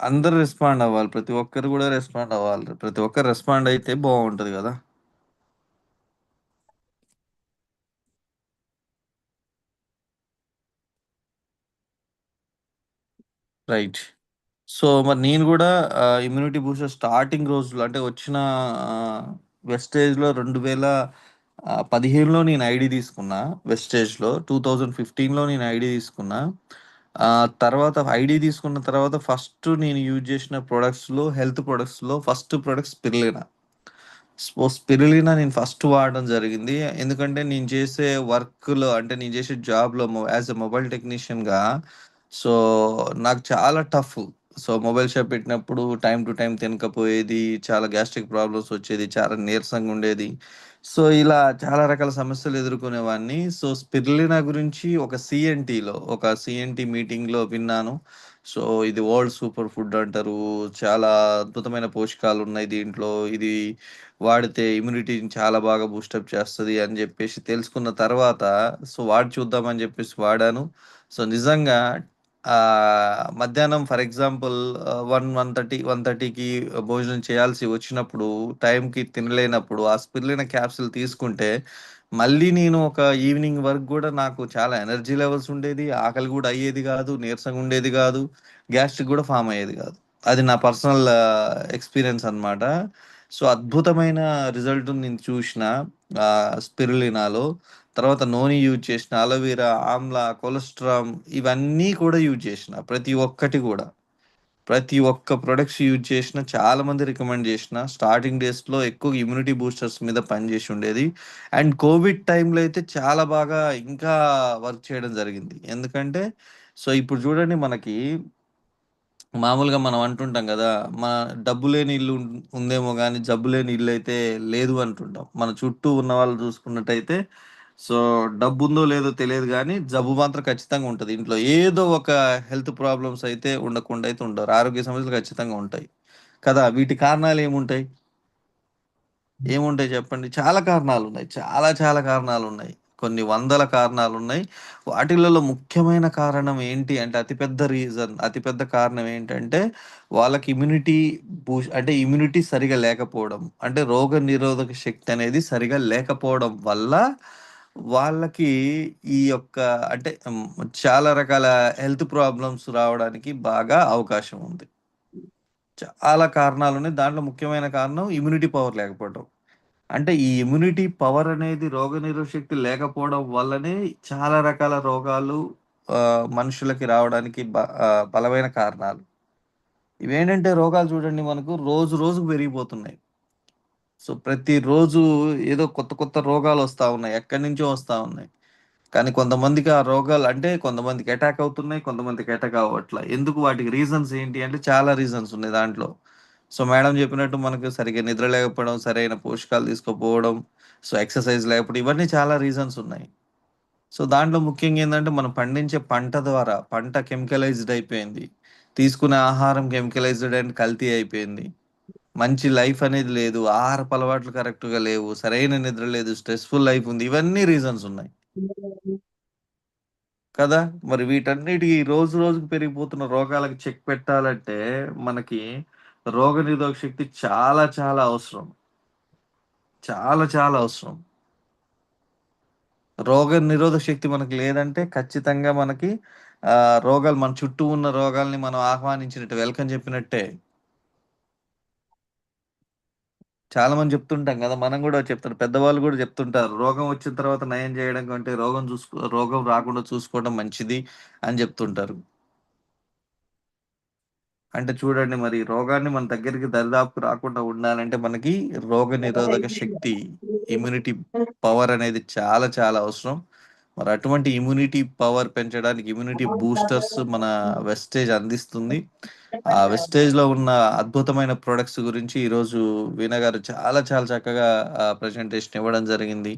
అందరూ రెస్పాండ్ అవ్వాలి. ప్రతి ఒక్కరు కూడా రెస్పాండ్ అవ్వాలి. ప్రతి ఒక్కరు రెస్పాండ్ అయితే బాగుంటుంది కదా రైట్. సో, మరి నేను కూడా ఇమ్యూనిటీ బూస్టర్ స్టార్టింగ్ రోజులు అంటే వచ్చిన వెస్టేజ్‌లో రెండు వేల పదిహేనులో నేను ఐడి తీసుకున్నా. వెస్టేజ్‌లో 2015లో నేను ఐడి తీసుకున్నా. తర్వాత ఐడి తీసుకున్న తర్వాత ఫస్ట్ నేను యూజ్ చేసిన ప్రొడక్ట్స్‌లో health ప్రొడక్ట్స్‌లో first product spirulina. So, spirulina నేను ఫస్ట్ వాడడం జరిగింది. ఎందుకంటే నేను చేసే వర్క్‌లో అంటే నేను చేసే జాబ్‌లో మొ ఎ మొబైల్ టెక్నీషియన్‌గా సో, నాకు చాలా టఫ్. సో, మొబైల్ షాప్ పెట్టినప్పుడు టైం టు టైం తినకపోయేది. చాలా గ్యాస్ట్రిక్ ప్రాబ్లమ్స్ వచ్చేది. చాలా నీరసంగా ఉండేది. సో, ఇలా చాలా రకాల సమస్యలు ఎదుర్కొనేవాడిని. సో, స్పిర్లినా గురించి ఒక సిఎన్టీలో ఒక సీఎన్‌టీ మీటింగ్‌లో విన్నాను. సో, ఇది వరల్డ్ సూపర్ ఫుడ్ అంటారు. చాలా అద్భుతమైన పోషకాలు ఉన్నాయి దీంట్లో. ఇది వాడితే ఇమ్యూనిటీని చాలా బాగా బూస్టప్ చేస్తుంది అని చెప్పేసి తెలుసుకున్న తర్వాత సో, వాడి చూద్దామని చెప్పేసి వాడాను. సో, నిజంగా మధ్యాహ్నం for example one one thirty one థర్టీకి భోజనం చేయాల్సి వచ్చినప్పుడు టైంకి తినలేనప్పుడు ఆ స్పిర్లిన క్యాప్సూల్ తీసుకుంటే మళ్ళీ నేను ఒక ఈవినింగ్ వరకు కూడా నాకు చాలా ఎనర్జీ లెవెల్స్ ఉండేది. ఆకలి కూడా అయ్యేది కాదు నీరసంగా ఉండేది కాదు గ్యాస్ట్రిక్ కూడా ఫామ్ అయ్యేది కాదు అది నా పర్సనల్ ఎక్స్‌పీరియన్స్ అన్నమాట. సో, అద్భుతమైన రిజల్ట్ నేను చూసిన స్పిరులినాలో. తర్వాత నోని యూజ్ చేసిన, అలోవెరా, ఆమ్లా, కొలెస్ట్రామ్ ఇవన్నీ కూడా యూజ్ చేసిన. ప్రతి ఒక్కటి కూడా ప్రతి ఒక్క ప్రొడక్ట్స్ యూజ్ చేసిన. చాలా మంది రికమెండ్ చేసిన. స్టార్టింగ్ డేస్‌లో ఎక్కువ ఇమ్యూనిటీ బూస్టర్స్ మీద పనిచేసి ఉండేది. అండ్ కోవిడ్ టైంలో అయితే చాలా బాగా ఇంకా వర్క్ చేయడం జరిగింది. ఎందుకంటే సో, ఇప్పుడు చూడండి మనకి మామూలుగా మనం అంటుంటాం కదా మన డబ్బు లేని ఇల్లు ఉందేమో కానీ జబ్బు లేని ఇల్లయితే లేదు అంటుంటాం. మన చుట్టూ ఉన్న వాళ్ళు చూసుకున్నట్టయితే సో, డబ్బు ఉందో లేదో తెలియదు కానీ జబ్బు మాత్రం ఖచ్చితంగా ఉంటుంది ఇంట్లో. ఏదో ఒక హెల్త్ ప్రాబ్లమ్స్ అయితే ఉండకుండా అయితే ఉండరు. ఆరోగ్య సమస్యలు ఖచ్చితంగా ఉంటాయి. కదా! వీటి కారణాలు ఏముంటాయి ఏముంటాయి చెప్పండి? చాలా కారణాలు ఉన్నాయి చాలా చాలా కారణాలు ఉన్నాయి కొన్ని వందల కారణాలు ఉన్నాయి వాటిలలో ముఖ్యమైన కారణం ఏంటి అంటే అతిపెద్ద రీజన్ అతిపెద్ద కారణం ఏంటంటే వాళ్ళకి ఇమ్యూనిటీ బూస్ట్ అంటే ఇమ్యూనిటీ సరిగా లేకపోవడం. అంటే రోగనిరోధక శక్తి అనేది సరిగా లేకపోవడం వల్ల వాళ్ళకి ఈ యొక్క అంటే చాలా రకాల హెల్త్ ప్రాబ్లమ్స్ రావడానికి బాగా అవకాశం ఉంది. చాలా కారణాలు ఉన్నాయి దాంట్లో ముఖ్యమైన కారణం ఇమ్యూనిటీ పవర్ లేకపోవడం. అంటే ఈ ఇమ్యూనిటీ పవర్ అనేది రోగ శక్తి లేకపోవడం వల్లనే చాలా రకాల రోగాలు మనుషులకి రావడానికి బ బలమైన కారణాలు. ఇవేంటంటే రోగాలు చూడండి మనకు రోజు రోజుకు పెరిగిపోతున్నాయి. సో, ప్రతిరోజు ఏదో కొత్త కొత్త రోగాలు వస్తూ ఉన్నాయి. ఎక్కడి నుంచో వస్తూ ఉన్నాయి. కానీ కొంతమందికి ఆ రోగాలు అంటే కొంతమందికి అటాక్ అవుతున్నాయి. కొంతమందికి అటాక్ అవ్వట్లే ఎందుకు వాటికి రీజన్స్ ఏంటి అంటే చాలా రీజన్స్ ఉన్నాయి దాంట్లో. సో, మేడం చెప్పినట్టు మనకు సరిగ్గా నిద్ర లేకపోవడం, సరైన పోషకాలు తీసుకోకపోవడం, సో, ఎక్సర్‌సైజ్ లేకపోవడం ఇవన్నీ చాలా రీజన్స్ ఉన్నాయి. సో, దాంట్లో ముఖ్యంగా ఏంటంటే మనం పండించే పంట ద్వారా పంట కెమికలైజ్డ్ అయిపోయింది. తీసుకునే ఆహారం కెమికలైజ్డ్ అండ్ కల్తీ అయిపోయింది. మంచి లైఫ్ అనేది లేదు. ఆహారపు అలవాట్లు కరెక్ట్‌గా లేవు. సరైన నిద్ర లేదు. స్ట్రెస్‌ఫుల్ లైఫ్ ఉంది. ఇవన్నీ రీజన్స్ ఉన్నాయి. కదా! మరి వీటన్నిటికి రోజు రోజుకు పెరిగిపోతున్న రోగాలకు చెక్ పెట్టాలంటే మనకి రోగనిరోధక శక్తి చాలా చాలా అవసరం. చాలా చాలా అవసరం. రోగ నిరోధక శక్తి మనకు లేదంటే ఖచ్చితంగా మనకి రోగాలు మన చుట్టూ ఉన్న రోగాల్ని మనం ఆహ్వానించినట్టు వెల్కమ్ చెప్పినట్టే. చాలా మంది చెప్తుంటాం కదా మనం కూడా చెప్తారు. పెద్దవాళ్ళు కూడా చెప్తుంటారు. రోగం వచ్చిన తర్వాత నయం చేయడం కంటే రోగం చూసుకో రోగం రాకుండా చూసుకోవడం మంచిది అని చెప్తుంటారు అంటే చూడండి మరి రోగాన్ని మన దగ్గరికి దరిదాపుకు రాకుండా ఉండాలంటే మనకి రోగనిరోధక శక్తి, ఇమ్యూనిటీ పవర్ అనేది చాలా చాలా అవసరం. మరి అటువంటి ఇమ్యూనిటీ పవర్ పెంచడానికి ఇమ్యూనిటీ బూస్టర్స్ మన వెస్టేజ్ అందిస్తుంది. ఆ వెస్టేజ్‌లో ఉన్న అద్భుతమైన ప్రొడక్ట్స్ గురించి ఈరోజు వీణ గారు చాలా చాలా చక్కగా ప్రెజెంటేషన్ ఇవ్వడం జరిగింది.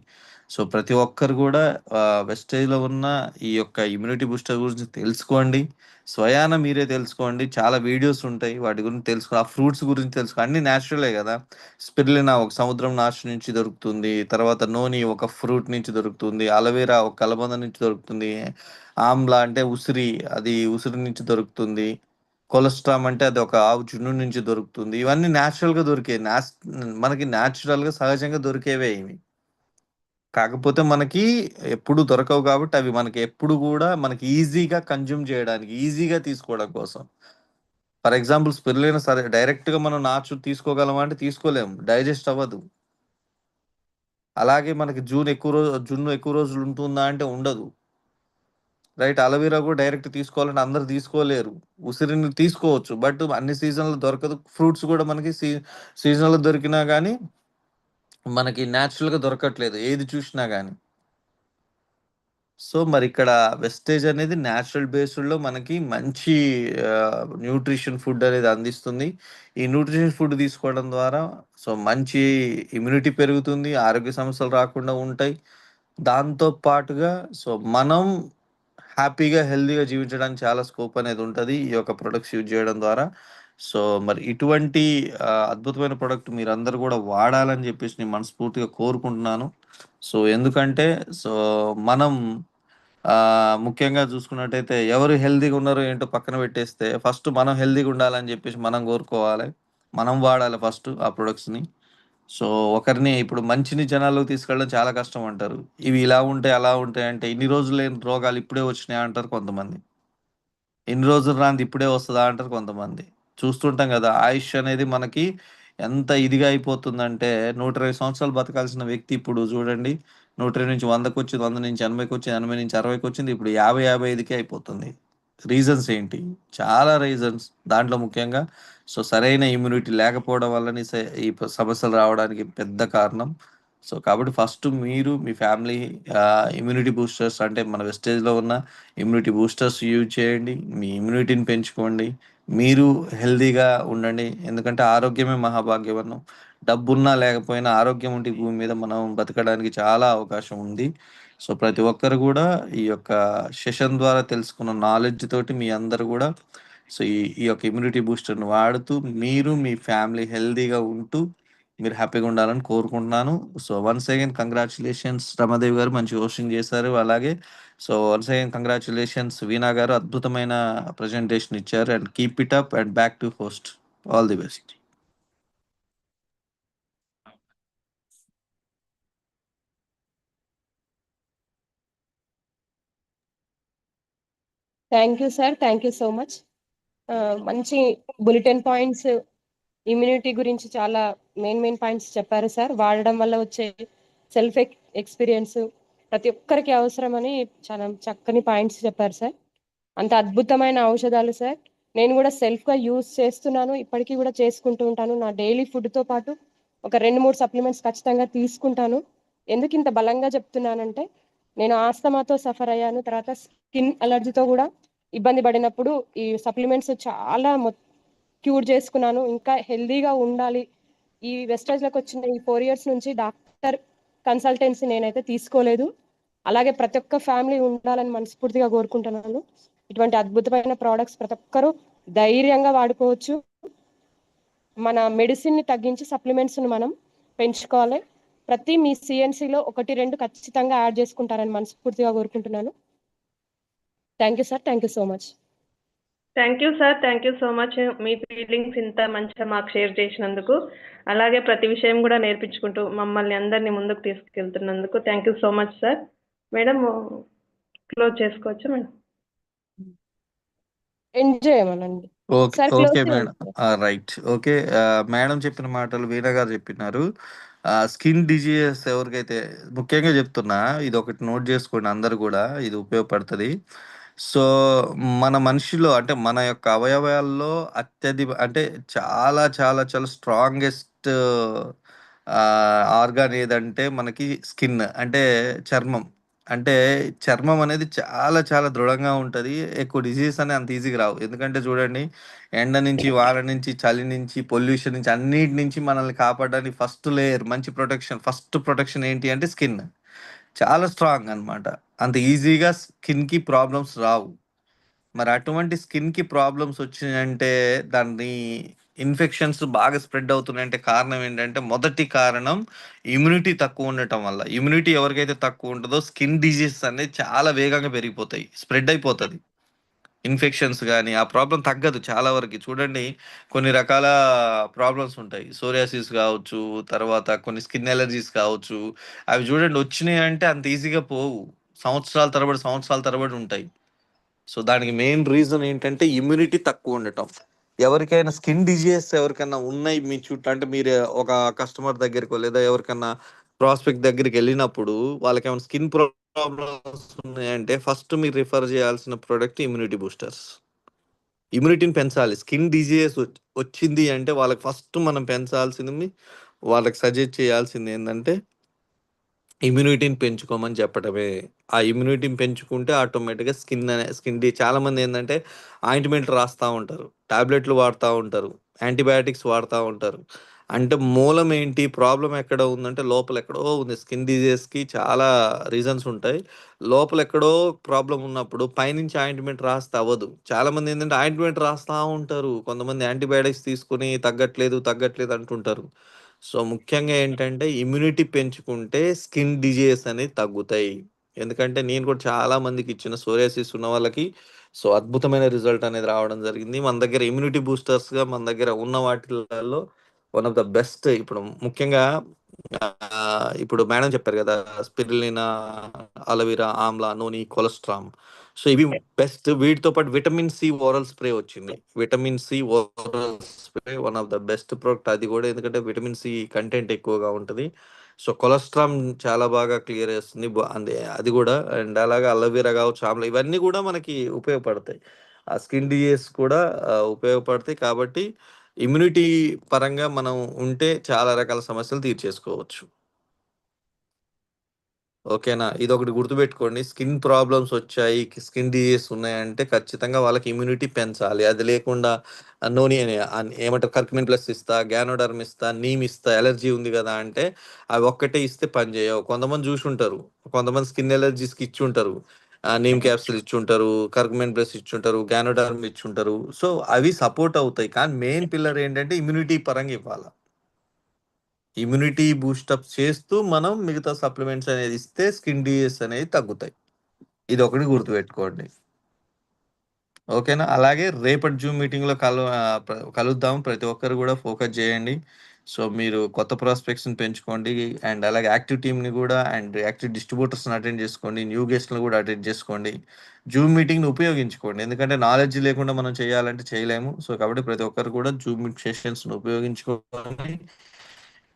సో, ప్రతి ఒక్కరు కూడా వెస్టేజ్‌లో ఉన్న ఈ యొక్క ఇమ్యూనిటీ బూస్టర్ గురించి తెలుసుకోండి. స్వయాన మీరే తెలుసుకోండి. చాలా వీడియోస్ ఉంటాయి. వాటి గురించి తెలుసుకో ఆ ఫ్రూట్స్ గురించి తెలుసుకో అన్ని నేచురలే కదా స్పిరులినా ఒక సముద్రం నాచు నుంచి దొరుకుతుంది. తర్వాత నోని ఒక ఫ్రూట్ నుంచి దొరుకుతుంది. అలవేరా ఒక కలబంద నుంచి దొరుకుతుంది. ఆమ్లా అంటే ఉసిరి అది ఉసిరి నుంచి దొరుకుతుంది. కొలెస్ట్రామ్ అంటే అది ఒక ఆవు జున్ను నుంచి దొరుకుతుంది ఇవన్నీ న్యాచురల్గా దొరికే మనకి న్యాచురల్గా సహజంగా దొరికేవే ఇవి కాకపోతే మనకి ఎప్పుడు దొరకవు కాబట్టి అవి మనకి ఎప్పుడు కూడా మనకి ఈజీగా కన్జ్యూమ్ చేయడానికి ఈజీగా తీసుకోవడం కోసం. ఫర్ ఎగ్జాంపుల్ స్పిరులైన సరే డైరెక్ట్గా మనం నాచు తీసుకోగలమా అంటే తీసుకోలేము. డైజెస్ట్ అవ్వదు. అలాగే మనకి జూన్ ఎక్కువ రోజు జున్ను ఎక్కువ రోజులు ఉంటుందా అంటే ఉండదు. రైట్? అలవీరా కూడా డైరెక్ట్ తీసుకోవాలంటే అందరు తీసుకోలేరు. ఉసిరిని తీసుకోవచ్చు. బట్ అన్ని సీజన్లో దొరకదు. ఫ్రూట్స్ కూడా మనకి సీ సీజన్లో దొరికినా కానీ మనకి న్యాచురల్గా దొరకట్లేదు. ఏది చూసినా కానీ సో మరి ఇక్కడ వెస్టేజ్ అనేది న్యాచురల్ బేస్డ్లో మనకి మంచి న్యూట్రిషన్ ఫుడ్ అనేది అందిస్తుంది. ఈ న్యూట్రిషన్ ఫుడ్ తీసుకోవడం ద్వారా సో మంచి ఇమ్యూనిటీ పెరుగుతుంది ఆరోగ్య సమస్యలు రాకుండా ఉంటాయి. దాంతో పాటుగా సో మనం హ్యాపీగా హెల్తీగా జీవించడానికి చాలా స్కోప్ అనేది ఉంటుంది ఈ యొక్క ప్రొడక్ట్స్ యూజ్ చేయడం ద్వారా. సో మరి ఇటువంటి అద్భుతమైన ప్రోడక్ట్ మీరందరూ కూడా వాడాలని చెప్పేసి నేను మనస్ఫూర్తిగా కోరుకుంటున్నాను. సో ఎందుకంటే సో మనం ముఖ్యంగా చూసుకున్నట్టయితే ఎవరు హెల్దీగా ఉన్నారో ఏంటో పక్కన పెట్టేస్తే ఫస్ట్ మనం హెల్దీగా ఉండాలని చెప్పేసి మనం కోరుకోవాలి. మనం వాడాలి ఫస్ట్ ఆ ప్రొడక్ట్స్ని సో ఒకరిని ఇప్పుడు మంచిని జనాల్లోకి తీసుకెళ్ళడం చాలా కష్టం అంటారు. ఇవి ఇలా ఉంటాయి అలా ఉంటాయి అంటే ఇన్ని రోజులు లేని రోగాలు ఇప్పుడే వచ్చినాయి అంటారు కొంతమంది. ఇన్ని రోజులు రాంది ఇప్పుడే వస్తుందా అంటారు కొంతమంది. చూస్తుంటాం కదా ఆయుష్ అనేది మనకి ఎంత ఇదిగా అయిపోతుందంటే నూట ఇరవై సంవత్సరాలు బతకాల్సిన వ్యక్తి ఇప్పుడు చూడండి నూట ఇరవై నుంచి వందకు వచ్చింది వంద నుంచి ఎనభైకి వచ్చింది ఎనభై నుంచి అరవైకి వచ్చింది ఇప్పుడు యాభై యాభై ఐదుకే అయిపోతుంది. రీజన్స్ ఏంటి? చాలా రీజన్స్. దాంట్లో ముఖ్యంగా సో సరైన ఇమ్యూనిటీ లేకపోవడం వల్లనే స- ఈ సమస్యలు రావడానికి పెద్ద కారణం. సో కాబట్టి ఫస్ట్ మీరు మీ ఫ్యామిలీ ఇమ్యూనిటీ బూస్టర్స్ అంటే మన వెస్టేజ్లో ఉన్న ఇమ్యూనిటీ బూస్టర్స్ యూజ్ చేయండి. మీ ఇమ్యూనిటీని పెంచుకోండి. మీరు హెల్తీగా ఉండండి. ఎందుకంటే ఆరోగ్యమే మహాభాగ్యవనం డబ్బున్నా లేకపోయినా ఆరోగ్యం ఉంటే భూమి మీద మనం బతకడానికి చాలా అవకాశం ఉంది. సో ప్రతి ఒక్కరు కూడా ఈ యొక్క సెషన్ ద్వారా తెలుసుకున్న నాలెడ్జ్ తోటి మీ అందరు కూడా సో ఈ ఈ యొక్క ఇమ్యూనిటీ బూస్టర్ని వాడుతూ మీరు మీ ఫ్యామిలీ హెల్దీగా ఉంటూ మీరు హ్యాపీగా ఉండాలని కోరుకుంటున్నాను. So once again congratulations Ramadevi garu మంచి హోస్టింగ్ చేశారు. అలాగే so once again congratulations Veena garu అద్భుతమైన ప్రజెంటేషన్ ఇచ్చారు. And keep it up and back to host all the best. Thank you sir thank you so much మంచి bulletin points immunity గురించి చాలా main main points చెప్పారు sir. వాడడం వల్ల వచ్చే self experience ప్రతి ఒక్కరికి అవసరమని చాలా చక్కని పాయింట్స్ చెప్పారు సార్. అంత అద్భుతమైన ఔషధాలు సార్. నేను కూడా సెల్ఫ్గా యూజ్ చేస్తున్నాను. ఇప్పటికీ కూడా చేసుకుంటూ ఉంటాను. నా డైలీ ఫుడ్తో పాటు ఒక రెండు మూడు సప్లిమెంట్స్ ఖచ్చితంగా తీసుకుంటాను. ఎందుకు ఇంత బలంగా చెప్తున్నానంటే నేను ఆస్తమాతో సఫర్ అయ్యాను. తర్వాత స్కిన్ అలర్జీతో కూడా ఇబ్బంది పడినప్పుడు ఈ సప్లిమెంట్స్ చాలా క్యూర్ చేసుకున్నాను. ఇంకా హెల్దీగా ఉండాలి ఈ వెస్టేజ్లకు వచ్చిన ఈ ఫోర్ ఇయర్స్ నుంచి డాక్టర్ కన్సల్టెన్సీ నేనైతే తీసుకోలేదు. అలాగే ప్రతి ఒక్క ఫ్యామిలీ ఉండాలని మనస్ఫూర్తిగా కోరుకుంటున్నాను. ఇటువంటి అద్భుతమైన ప్రోడక్ట్స్ ప్రతి ఒక్కరూ ధైర్యంగా వాడుకోవచ్చు. మన మెడిసిన్ని తగ్గించి సప్లిమెంట్స్ని మనం పెంచుకోవాలి. ప్రతి మీ సిఎన్సిలో ఒకటి రెండు ఖచ్చితంగా యాడ్ చేసుకుంటారని మనస్ఫూర్తిగా కోరుకుంటున్నాను. Thank you sir. Thank you so much. Thank you sir thank you so much me feelings ఇంత మంచిగా మాకు షేర్ చేసినందుకు. అలాగే ప్రతి విషయం కూడా నేర్పించుకుంటూ మమ్మల్ని అందరినీ ముందుకు తీసుకెళ్తున్నందుకు thank you so much sir madam close చేసుకోవచ్చా madam enjoy okay sir okay madam right okay madam చెప్పిన మాటలు వీణ గారు చెప్పినారు. స్కిన్ డిజీజెస్ ఎవరికైతే ముఖ్యంగా చెప్తున్నా ఇది ఒకటి నోట్ చేసుకోండి అందరు కూడా ఇది ఉపయోగపడుతుంది. సో మన మనిషిలో అంటే మన యొక్క అవయవాల్లో అత్యధిక అంటే చాలా చాలా చాలా స్ట్రాంగెస్ట్ ఆర్గాన్ ఏదంటే మనకి స్కిన్ అంటే చర్మం. అంటే చర్మం అనేది చాలా చాలా దృఢంగా ఉంటుంది. ఎక్కువ డిసీజ్ అనేది అంత ఈజీగా రావు. ఎందుకంటే చూడండి ఎండ నుంచి వాన నుంచి చలి నుంచి పొల్యూషన్ నుంచి అన్నిటి నుంచి మనల్ని కాపాడడానికి ఫస్ట్ లేయర్ మంచి ప్రొటెక్షన్ ఫస్ట్ ప్రొటెక్షన్ ఏంటి అంటే స్కిన్. చాలా స్ట్రాంగ్ అనమాట అంత ఈజీగా స్కిన్కి ప్రాబ్లమ్స్ రావు మరి అటువంటి స్కిన్కి ప్రాబ్లమ్స్ వచ్చినాయంటే దాన్ని ఇన్ఫెక్షన్స్ బాగా స్ప్రెడ్ అవుతున్నాయంటే కారణం ఏంటంటే మొదటి కారణం ఇమ్యూనిటీ తక్కువ ఉండటం వల్ల ఇమ్యూనిటీ ఎవరికైతే తక్కువ ఉంటుందో స్కిన్ డిజీజెస్ అనేది చాలా వేగంగా పెరిగిపోతాయి స్ప్రెడ్ అయిపోతుంది ఇన్ఫెక్షన్స్ కానీ ఆ ప్రాబ్లం తగ్గదు చాలా వరకు చూడండి కొన్ని రకాల ప్రాబ్లమ్స్ ఉంటాయి. సోరియాసిస్ కావచ్చు తర్వాత కొన్ని స్కిన్ ఎలర్జీస్ కావచ్చు. అవి చూడండి వచ్చినాయి అంటే అంత ఈజీగా పోవు. సంవత్సరాల తరబడి, సంవత్సరాల తరబడి ఉంటాయి. సో, దానికి మెయిన్ రీజన్ ఏంటంటే ఇమ్యూనిటీ తక్కువ ఉండటం. ఎవరికైనా స్కిన్ డిజీజెస్ ఎవరికైనా ఉన్నాయి మీ చుట్టూ అంటే మీరు ఒక కస్టమర్ దగ్గరికో లేదా ఎవరికైనా ప్రాస్పెక్ట్ దగ్గరికి వెళ్ళినప్పుడు వాళ్ళకి ఏమైనా స్కిన్ ప్రాబ్లమ్స్ ఉన్నాయంటే ఫస్ట్ మీరు రిఫర్ చేయాల్సిన ప్రోడక్ట్ ఇమ్యూనిటీ బూస్టర్స్. ఇమ్యూనిటీని పెంచాలి. స్కిన్ డిజీజెస్ వచ్చింది అంటే వాళ్ళకి ఫస్ట్ మనం పెంచాల్సింది వాళ్ళకి సజెస్ట్ చేయాల్సింది ఏంటంటే ఇమ్యూనిటీని పెంచుకోమని చెప్పడమే. ఆ ఇమ్యూనిటీని పెంచుకుంటే ఆటోమేటిక్‌గా స్కిన్ అనే స్కిన్ డి చాలామంది ఏంటంటే ఆయింట్‌మెంట్ రాస్తూ ఉంటారు. టాబ్లెట్లు వాడుతూ ఉంటారు. యాంటీబయాటిక్స్ వాడుతూ ఉంటారు. అంటే మూలం ఏంటి? ప్రాబ్లం ఎక్కడ ఉందంటే లోపల ఎక్కడో ఉంది. స్కిన్ డిజీజెస్‌కి చాలా రీజన్స్ ఉంటాయి. లోపల ఎక్కడో ప్రాబ్లం ఉన్నప్పుడు పైనుంచి ఆయింట్‌మెంట్ రాస్తే అవ్వదు. చాలామంది ఏంటంటే ఆయింట్‌మెంట్ రాస్తూ ఉంటారు. కొంతమంది యాంటీబయాటిక్స్ తీసుకొని తగ్గట్లేదు, తగ్గట్లేదు అంటుంటారు. సో, ముఖ్యంగా ఏంటంటే ఇమ్యూనిటీ పెంచుకుంటే స్కిన్ డిజీజెస్ అనేది తగ్గుతాయి. ఎందుకంటే నేను కూడా చాలా మందికి ఇచ్చిన సోరియాసిస్ ఉన్న వాళ్ళకి సో, అద్భుతమైన రిజల్ట్ అనేది రావడం జరిగింది. మన దగ్గర ఇమ్యూనిటీ బూస్టర్స్‌గా మన దగ్గర ఉన్న వాటిలలో వన్ ఆఫ్ ద బెస్ట్ ఇప్పుడు ముఖ్యంగా ఇప్పుడు మేడం చెప్పారు కదా! Spirulina aloe vera amla, noni, colostrum. So, ఇవి బెస్ట్. వీటితో పాటు విటమిన్ సి ఓరల్ స్ప్రే వచ్చింది. Vitamin C oral spray one of the best product అది కూడా ఎందుకంటే విటమిన్ సి కంటెంట్ ఎక్కువగా ఉంటది. సో, కొలెస్ట్రామ్ చాలా బాగా క్లియర్ చేస్తుంది. అందే అది కూడా అండ్ అలాగే అలోవెరా కావచ్చు, ఆమ్లా ఇవన్నీ కూడా మనకి ఉపయోగపడతాయి. ఆ స్కిన్ డిజీజెస్ కూడా ఉపయోగపడతాయి కాబట్టి ఇమ్యూనిటీ పరంగా మనం ఉంటే చాలా రకాల సమస్యలు తీర్చేసుకోవచ్చు. ఓకేనా? ఇదొకటి గుర్తుపెట్టుకోండి. స్కిన్ ప్రాబ్లమ్స్ వచ్చాయి, స్కిన్ డిజీజెస్ ఉన్నాయంటే ఖచ్చితంగా వాళ్ళకి ఇమ్యూనిటీ పెంచాలి. అది లేకుండా నోని ఏమంటారు కర్క్మిన్ ప్లస్ ఇస్తా, గ్యానోడర్మ్ ఇస్తా, నీమ్ ఇస్తా, ఎలర్జీ ఉంది కదా! అంటే అవి ఒక్కటే ఇస్తే పని చేయవు. కొంతమంది చూసుంటారు. కొంతమంది స్కిన్ ఎలర్జీస్కి ఇచ్చి ఉంటారు నీమ్ క్యాప్సిల్ ఇచ్చుంటారు, కర్కుమిన్ ప్లస్ ఇచ్చుంటారు, గ్యానోడర్మ్ ఇచ్చుంటారు. సో, అవి సపోర్ట్ అవుతాయి. కానీ మెయిన్ పిల్లర్ ఏంటంటే ఇమ్యూనిటీ పరంగా ఇవ్వాలి ఇమ్యూనిటీ బూస్టప్ చేస్తూ మనం మిగతా సప్లిమెంట్స్ అనేది ఇస్తే స్కిన్ డిజీస్ అనేది తగ్గుతాయి. ఇది ఒకటి గుర్తుపెట్టుకోండి. ఓకేనా? అలాగే రేపటి జూమ్ మీటింగ్‌లో కలు కలుద్దాం. ప్రతి ఒక్కరు కూడా ఫోకస్ చేయండి. సో, మీరు కొత్త ప్రాస్పెక్ట్స్‌ని పెంచుకోండి. అండ్ అలాగే యాక్టివ్ టీమ్‌ని కూడా అండ్ యాక్టివ్ డిస్ట్రిబ్యూటర్స్‌ని అటెండ్ చేసుకోండి. న్యూ గెస్ట్ని కూడా అటెండ్ చేసుకోండి. జూమ్ మీటింగ్‌ని ఉపయోగించుకోండి. ఎందుకంటే నాలెడ్జ్ లేకుండా మనం చేయాలంటే చేయలేము. సో, కాబట్టి ప్రతి ఒక్కరు కూడా జూమ్ మీట్ సెషన్స్‌ని ఉపయోగించుకోండి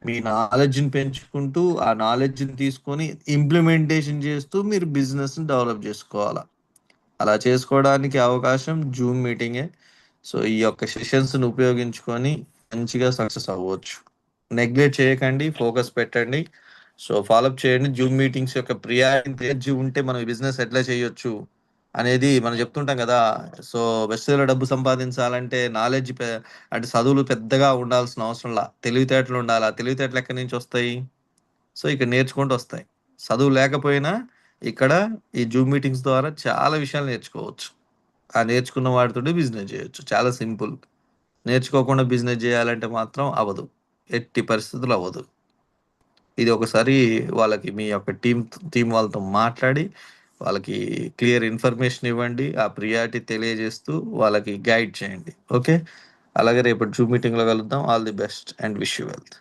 మీ నాలెడ్జ్‌ని పెంచుకుంటూ, ఆ నాలెడ్జ్‌ని తీసుకొని ఇంప్లిమెంటేషన్ చేస్తూ మీరు బిజినెస్‌ని డెవలప్ చేసుకోవాలా అలా చేసుకోవడానికి అవకాశం జూమ్ మీటింగే. సో, ఈ యొక్క సెషన్స్‌ని ఉపయోగించుకొని మంచిగా సక్సెస్ అవ్వచ్చు. నెగ్లెక్ట్ చేయకండి. ఫోకస్ పెట్టండి. సో, ఫాలో అప్ చేయండి. జూమ్ మీటింగ్స్ యొక్క ప్రియారిటీ ఉంటే మనం బిజినెస్ ఎట్లా చేయొచ్చు అనేది మనం చెప్తుంటాం కదా! సో, వెస్ట్లో డబ్బు సంపాదించాలంటే నాలెడ్జ్ అంటే చదువులు పెద్దగా ఉండాల్సిన అవసరంలా. తెలివితేటలు ఉండాలా. తెలివితేటలు ఎక్కడి నుంచి వస్తాయి? సో, ఇక్కడ నేర్చుకుంటూ వస్తాయి. చదువు లేకపోయినా ఇక్కడ ఈ జూమ్ మీటింగ్స్ ద్వారా చాలా విషయాలు నేర్చుకోవచ్చు. ఆ నేర్చుకున్న వాటితో బిజినెస్ చేయొచ్చు. చాలా సింపుల్. నేర్చుకోకుండా బిజినెస్ చేయాలంటే మాత్రం అవ్వదు. ఎట్టి పరిస్థితులు అవ్వదు. ఇది ఒకసారి వాళ్ళకి మీ యొక్క టీం టీమ్ వాళ్ళతో మాట్లాడి వాళ్ళకి క్లియర్ ఇన్ఫర్మేషన్ ఇవ్వండి. ఆ ప్రియారిటీ తెలియజేస్తూ వాళ్ళకి గైడ్ చేయండి. ఓకే. అలాగే రేపటి జూమ్ మీటింగ్‌లో కలుద్దాం. All the best and wish you wealth.